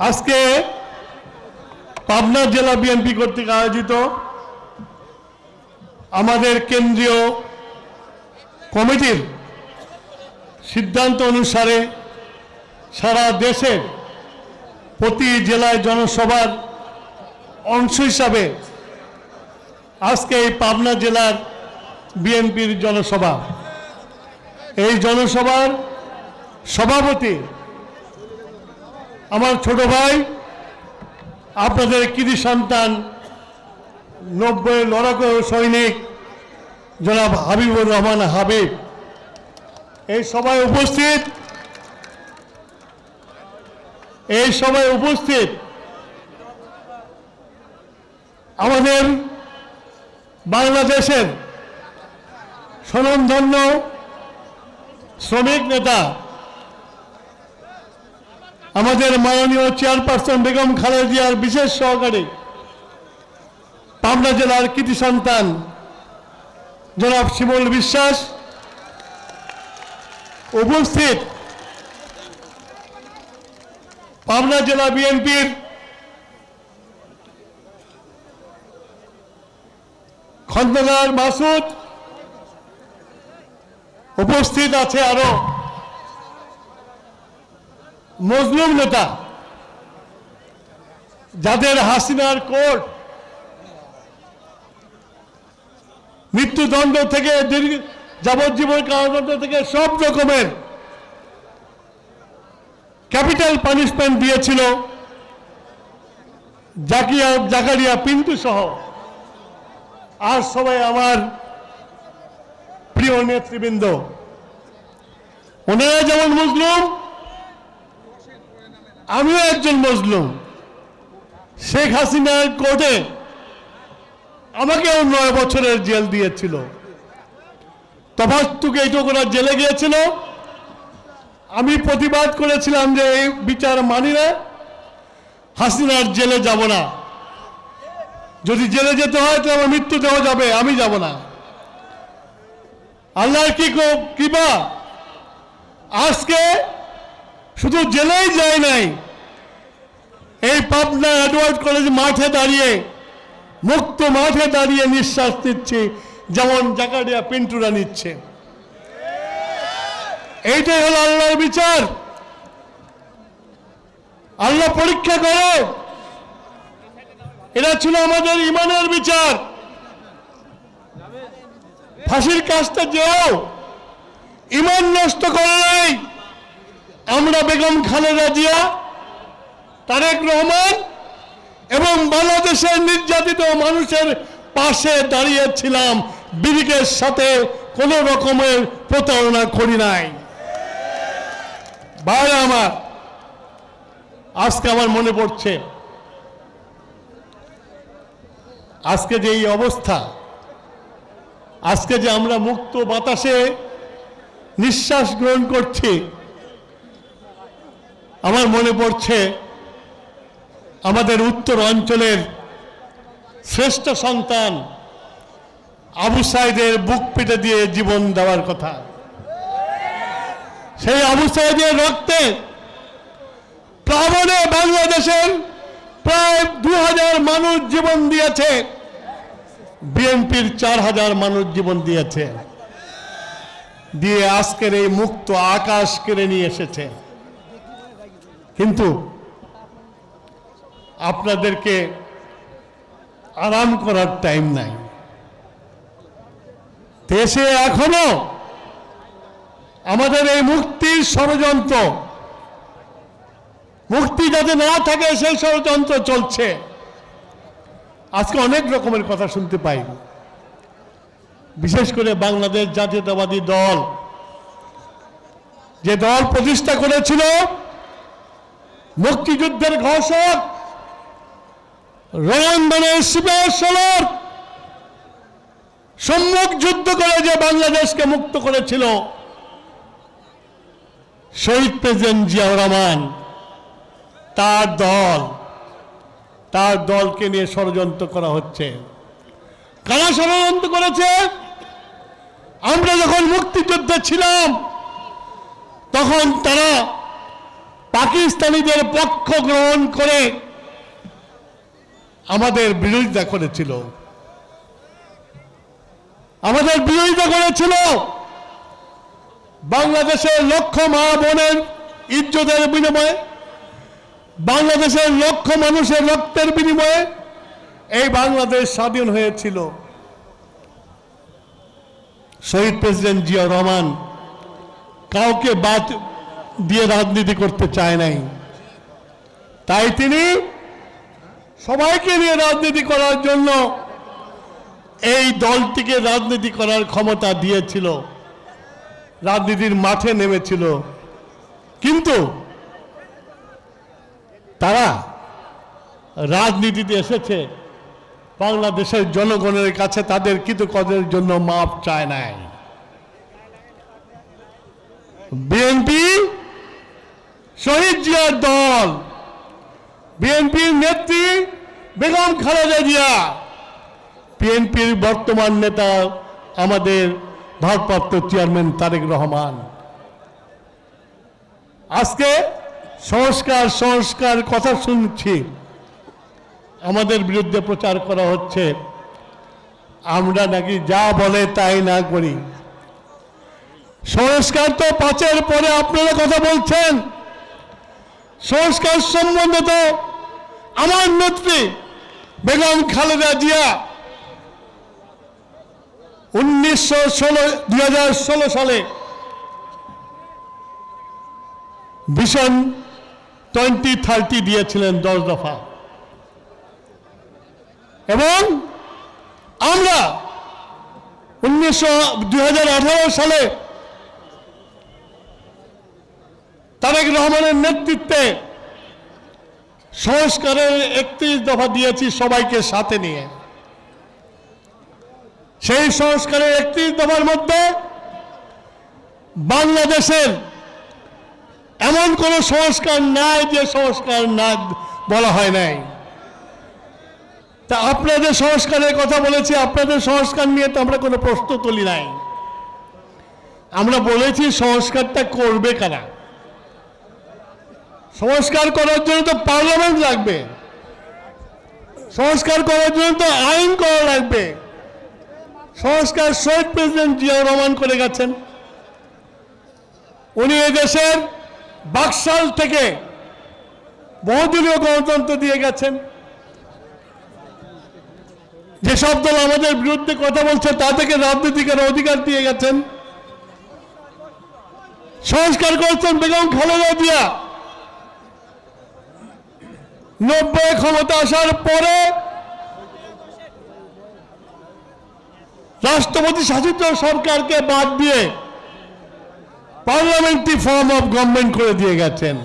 আজকে পাবনা জেলা বিএনপি কর্তৃক আয়োজিত আমাদের কেন্দ্রীয় কমিটির সিদ্ধান্ত অনুসারে সারা দেশের প্রতি জেলায় জনসভার অংশ হিসাবে আজকে এই পাবনা জেলার বিএনপির জনসভা। এই জনসভার সভাপতি, আমার ছোট ভাই, আপনাদের কৃতি সন্তান নব্বই লড়াকু সৈনিক, জনাব হাবিবুর রহমান হাবিব। এই সবাই উপস্থিত, এই সভায় উপস্থিত আমাদের বাংলাদেশের স্বনামধন্য শ্রমিক নেতা আমাদের মাননীয় চেয়ারপারসন বেগম খালেদা জিয়ার বিশেষ সহকারী পাবনা জেলার কৃতি সন্তান জনাব শিমল বিশ্বাস উপস্থিত পাবনা জেলা বিএনপির খন্দকার মাসুদ উপস্থিত আছে আরও। মজলুম নেতা, যাদের হাসিনার কোর্ট মৃত্যুদণ্ড থেকে দীর্ঘ যাবজ্জীবন কারাদণ্ড থেকে সব রকমের ক্যাপিটাল পানিশমেন্ট দিয়েছিল জাকিয়া, জাকারিয়া, পিন্টু সহ। আর সবাই আমার প্রিয় নেতৃবৃন্দ। ওনারা যেমন মুসলিম আমিও একজন মজলুম। শেখ হাসিনার কোর্টে আমাকেও নয় বছরের জেল দিয়েছিল। তফাস্তুকে এইটুকুরা জেলে গিয়েছিল। আমি প্রতিবাদ করেছিলাম যে এই বিচার মানি না, হাসিনার জেলে যাব না। যদি জেলে যেতে হয় তো আমার মৃত্যু দেওয়া যাবে, আমি যাব না। আল্লাহর কো- কৃপা? আজকে শুধু জেলেই যায় নাই, এই পাবনা এডওয়ার্ড কলেজ মাঠে দাঁড়িয়ে, মুক্ত মাঠে দাঁড়িয়ে নিঃশ্বাস নিচ্ছে যেমন জাকারিয়া পিন্টুরা নিচ্ছে। এইটাই হলো আল্লাহর বিচার। আল্লাহ পরীক্ষা করে। এটা ছিল আমাদের ইমানের বিচার। ফাঁসির কাজটা যেও, ইমান নষ্ট করে নাই। আমরা বেগম খালেদা জিয়া, তারেক রহমান এবং বাংলাদেশের নির্যাতিত মানুষের পাশে দাঁড়িয়েছিলাম। বিরিকের সাথে কোনো রকমের প্রতারণা করি নাই। ভাই আমার, আজকে আমার মনে পড়ছে, আজকে যে এই অবস্থা, আজকে যে আমরা মুক্ত বাতাসে নিঃশ্বাস গ্রহণ করছি আমার মনে পড়ছে আমাদের উত্তর অঞ্চলের শ্রেষ্ঠ সন্তান আবু সাইদের বুক পেটে দিয়ে জীবন দেওয়ার কথা। সেই আবু সাইদের রক্তে প্লাবনে বাংলাদেশের প্রায় দু হাজার মানুষ জীবন দিয়েছে। বিএনপির চার হাজার মানুষ জীবন দিয়েছে। দিয়ে আজকের এই মুক্ত আকাশ কেড়ে নিয়ে এসেছে। কিন্তু আপনাদেরকে আরাম করার টাইম নাই। দেশে এখনও আমাদের এই মুক্তির ষড়যন্ত্র, মুক্তি যাতে না থাকে সেই ষড়যন্ত্র চলছে। আজকে অনেক রকমের কথা শুনতে পাই। বিশেষ করে বাংলাদেশ জাতীয়তাবাদী দল, যে দল প্রতিষ্ঠা করেছিল মুক্তিযুদ্ধের ঘোষক রণাঙ্গনের সিপাহসলর সম্মুখ যুদ্ধ করে যে বাংলাদেশকে মুক্ত করেছিল, শহীদ প্রেসিডেন্ট জিয়াউর রহমান, তার দল, তার দলকে নিয়ে ষড়যন্ত্র করা হচ্ছে। কারা ষড়যন্ত্র করেছে? আমরা যখন মুক্তিযুদ্ধে ছিলাম, তখন তারা পাকিস্তানিদের পক্ষ গ্রহণ করে আমাদের বিরোধিতা করেছিল। আমাদের বিরোধিতা করেছিল। বাংলাদেশের লক্ষ মা বোনের ইজ্জতের বিনিময়ে, বাংলাদেশের লক্ষ মানুষের রক্তের বিনিময়ে এই বাংলাদেশ স্বাধীন হয়েছিল। শহীদ প্রেসিডেন্ট জিয়া রহমান কাউকে বাদ দিয়ে রাজনীতি করতে চায় নাই। তাই তিনি সবাইকে নিয়ে রাজনীতি করার জন্য এই দলটিকে রাজনীতি করার ক্ষমতা দিয়েছিল। রাজনীতির মাঠে নেমেছিল। কিন্তু তারা রাজনীতিতে এসেছে। বাংলাদেশের জনগণের কাছে তাদের কৃতকদের জন্য মাপ চায় নাই। শহীদ জিয়ার দল, বিএনপির নেত্রী বেগম খালেদা জিয়া। বিএনপির বর্তমান নেতা আমাদের ভারপ্রাপ্ত চেয়ারম্যান তারেক রহমান। আজকে সংস্কার সংস্কার কথা শুনছি। আমাদের বিরুদ্ধে প্রচার করা হচ্ছে। আমরা নাকি যা বলে তাই না করি। সংস্কার তো পাঁচের পরে আপনারা কথা বলছেন। সংস্কার সম্বন্ধে তো আমার নেত্রী বেগম খালেদা জিয়া উনিশশো ষোলো সালে ভিশন টোয়েন্টি থার্টি দিয়েছিলেন দশ দফা। এবং আমরা উনিশশো, দুই সালে তারেক রহমানের নেতৃত্বে সংস্কারের একত্রিশ দফা দিয়েছি সবাইকে সাথে নিয়ে। সেই সংস্কারের একত্রিশ দফার মধ্যে বাংলাদেশের এমন কোন সংস্কার নাই যে সংস্কার না বলা হয় নাই। তা আপনাদের সংস্কারের কথা বলেছি, আপনাদের সংস্কার নিয়ে তো আমরা কোনো প্রশ্ন তুলি নাই। আমরা বলেছি সংস্কারটা করবে কারা? সংস্কার করার জন্য তো পার্লামেন্ট লাগবে। সংস্কার করার জন্য তো আইন করা লাগবে। সংস্কার শহীদ প্রেসিডেন্ট জিয়াউর রহমান করে গেছেন। উনি দেশের বাকশাল থেকে বহুদলীয় গণতন্ত্র দিয়ে গেছেন। যেসব দল আমাদের বিরুদ্ধে কথা বলছে, তা থেকে রাজনীতিকের অধিকার দিয়ে গেছেন। সংস্কার করেছেন বেগম খালেদা জিয়া। নব্বই ক্ষমতা আসার পরে রাষ্ট্রপতি শাসিত সরকারকে বাদ দিয়ে পার্লামেন্টারি ফর্ম অফ গভর্নমেন্ট করে দিয়ে গেছেন।